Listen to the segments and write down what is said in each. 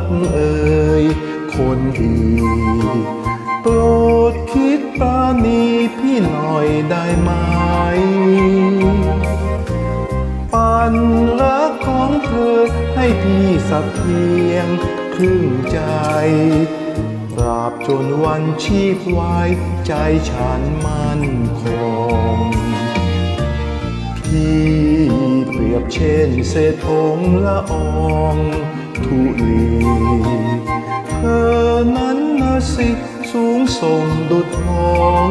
กเอ่ยคนดีโปรดคิดปาณีพี่หน่อยได้ไหม ปันรักของเธอให้พี่สักเพียงครึ่งใจตราบจนวันชีพวายใจฉันมั่นคงพี่เปรียบเช่นเศษผงละออง ทุลีเธอนั้นนะสิสูงส่งดุจทอง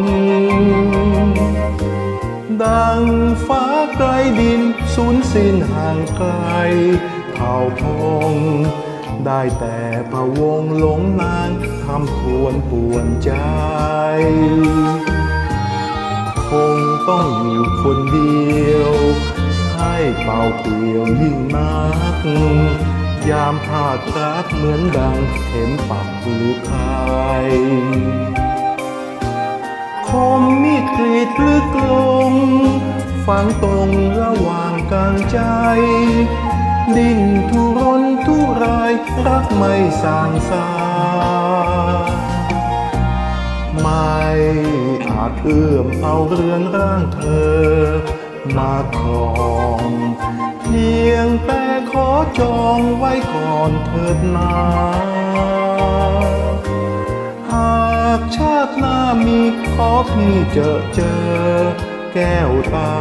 ดังฟ้าไกลดินสูญสิ้นห่างไกลเผ่าพง ได้แต่พะวงหลงนางทำควรปวนใจ คงต้องอยู่คนเดียว ให้เป่าเปลี่ยวยิ่งนัก ยามพลาดรักเหมือนดังเข็มปักหรือคายคมมีดกรีดลึกลง ฝังตรงระหว่างกลางใจ ดิ้นทุรนทุรายรักไม่สางสาไม่อาจเอื้อมเอาเรือนร่างเธอมาครอง จองไว้ก่อนเถิดนา หากชาติหน้ามีขอพี่เจอเจอ แก้วตา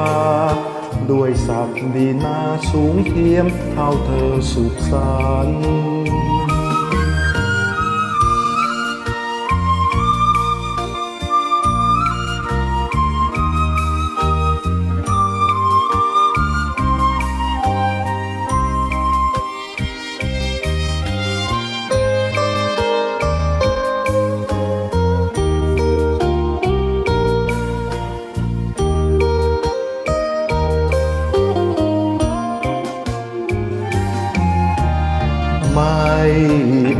ด้วยศักดีนาสูงเทียมเท่าเธอสุขสันต์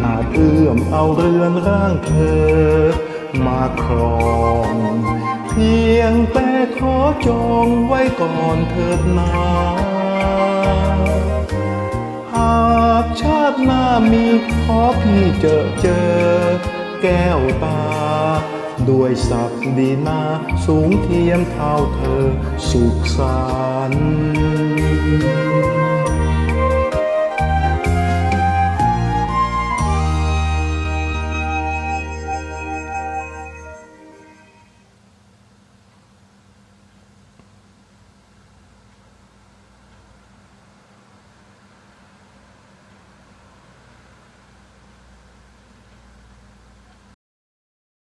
อาจเอื้อมเอาเรือนร่างเธอ มาครองเพียงแต่ขอจองไว้ก่อนเถิดนาหากชาติหน้ามีขอพี่เจอเจอ แก้วตา ด้วยศักดีนาสูงเทียมเท่าเธอสุขสันต์